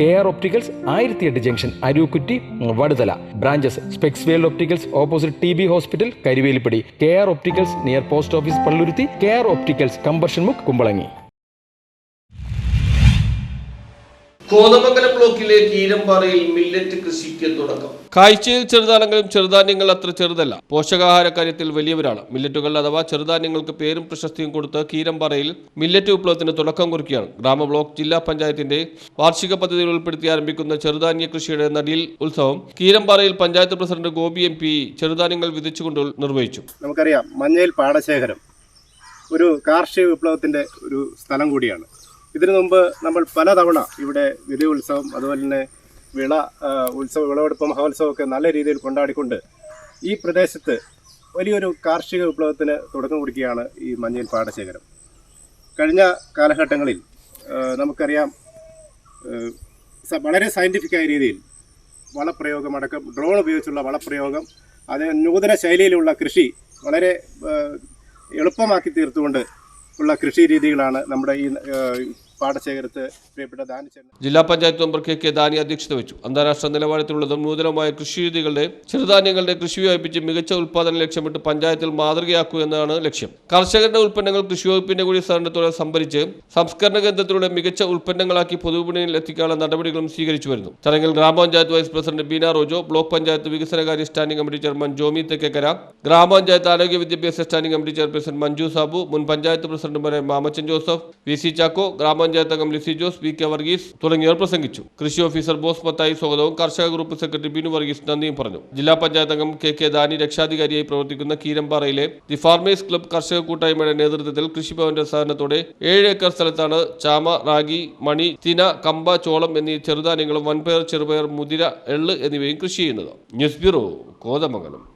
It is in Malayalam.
കെ ആർ ഒപ്റ്റിക്കൽസ് ആയിരത്തി എട്ട് junction Arookutty Vaduthala. Branches Specs World opticals opposite T B hospital Karuvelippady. K R opticals near post office Palluruthy. K R opticals combustion മുക്ക് കുമ്പളങ്ങി. കോതമംഗലം ബ്ലോക്കിലെ കീരമ്പാറയിൽ മില്ലറ്റ് കൃഷിക്ക് തുടക്കം. കാഴ്ചയിൽ ചെറുതാണെങ്കിലും ചെറുധാന്യങ്ങൾ അത്ര ചെറുതല്ല. പോഷകാഹാര കാര്യത്തിൽ വലിയവരാണ്. മില്ലറ്റുകൾ അഥവാ ചെറുധാന്യങ്ങൾക്ക് പേരും പ്രശസ്തിയും കൊടുത്ത് കീരമ്പാറയിൽ മില്ലറ്റ് വിപ്ലവത്തിന് തുടക്കം കുറിക്കുകയാണ്. ഗ്രാമ ബ്ലോക്ക് ജില്ലാ പഞ്ചായത്തിന്റെ വാർഷിക പദ്ധതിയിൽ ഉൾപ്പെടുത്തി ആരംഭിക്കുന്ന ചെറുധാന്യ കൃഷിയുടെ നടിയിൽ ഉത്സവം കീരമ്പാറയിൽ panchayat president Gopi M P ചെറുധാന്യങ്ങൾ വിധിച്ചുകൊണ്ട് നിർവഹിച്ചു. നമുക്കറിയാം മഞ്ഞയിൽ പാടശേഖരം ഒരു കാർഷിക വിപ്ലവത്തിന്റെ ഒരു സ്ഥലം കൂടിയാണ്. ഇതിനു മുമ്പ് നമ്മൾ പലതവണ ഇവിടെ വിധി ഉത്സവം അതുപോലെ തന്നെ വിള ഉത്സവം വിളവെടുപ്പ് മഹോത്സവമൊക്കെ നല്ല രീതിയിൽ കൊണ്ടാടിക്കൊണ്ട് ഈ പ്രദേശത്ത് വലിയൊരു കാർഷിക വിപ്ലവത്തിന് തുടക്കം കുറിക്കുകയാണ് ഈ മഞ്ഞയിൽ പാടശേഖരം. കഴിഞ്ഞ കാലഘട്ടങ്ങളിൽ നമുക്കറിയാം വളരെ സയന്റിഫിക്കായ രീതിയിൽ വളപ്രയോഗം അടക്കം ഡ്രോൺ ഉപയോഗിച്ചുള്ള വളപ്രയോഗം അത് നൂതന ശൈലിയിലുള്ള കൃഷി വളരെ എളുപ്പമാക്കി തീർത്തുകൊണ്ട് ഉള്ള കൃഷി രീതികളാണ് നമ്മുടെ ഈ പാടശേഖരത്ത് പ്രിയപ്പെട്ട ദാനിച്ചേട്ടൻ ജില്ലാ panchayat member K K Dani അധ്യക്ഷത വെച്ചു അന്താരാഷ്ട്ര നിലവാരത്തിലുള്ളതും നൂതനമായ കൃഷിരീതികളുടെ ചെറുധാന്യങ്ങളുടെ കൃഷി വ്യാപിപ്പിച്ച് മികച്ച ഉൽപ്പാദനം ലക്ഷ്യമിട്ട് പഞ്ചായത്തിൽ മാതൃകയാക്കുക എന്നതാണ് ലക്ഷ്യം. കർഷകരുടെ ഉൽപ്പന്നങ്ങൾ കൃഷി വകുപ്പിന്റെ കൂടി സഹകരണത്തോടെ സംഭരിച്ച് സംസ്കരണ കേന്ദ്രത്തിലൂടെ മികച്ച ഉൽപ്പന്നങ്ങളാക്കി പൊതുവിപണിയിൽ എത്തിക്കാനുള്ള നടപടികളും സ്വീകരിച്ചു വരുന്നു. ചടങ്ങിൽ ഗ്രാമപഞ്ചായത്ത് vice president Beena Rojo block panchayat വികസനകാര്യ standing committee chairman Jomy Thekkekara ഗ്രാമപഞ്ചായത്ത് ആരോഗ്യ വിദ്യാഭ്യാസ standing committee chairperson Manju Sabu മുൻ പഞ്ചായത്ത് പ്രസിഡന്റുമാരായ മാമച്ചൻ ജോസഫ് വി സി ചാക്കോ ഗ്രാമപഞ്ചായത്ത് അംഗം ലിസി ജോസ് വി കെ വർഗീസ് തുടങ്ങിയവർ പ്രസംഗിച്ചു. കൃഷി ഓഫീസർ ബോസ് മത്തായി സ്വാഗതവും കർഷക ഗ്രൂപ്പ് സെക്രട്ടറി ബിനു വർഗീസ് നന്ദിയും പറഞ്ഞു. ജില്ലാ പഞ്ചായത്ത് അംഗം കെ കെ ദാനി രക്ഷാധികാരിയായി പ്രവർത്തിക്കുന്ന കീരമ്പാറയിലെ ദി ഫാർമേഴ്സ് ക്ലബ് കർഷക കൂട്ടായ്മയുടെ നേതൃത്വത്തിൽ കൃഷിഭവന്റെ സഹകരണത്തോടെ ഏഴ് ഏക്കർ സ്ഥലത്താണ് ചാമ റാഗി മണി തിന കമ്പ ചോളം എന്നീ ചെറുധാന്യങ്ങളും വൻപയർ ചെറുപയർ മുതിര എള്ള് എന്നിവയും കൃഷി ചെയ്യുന്നത്. News bureau Kothamangalam.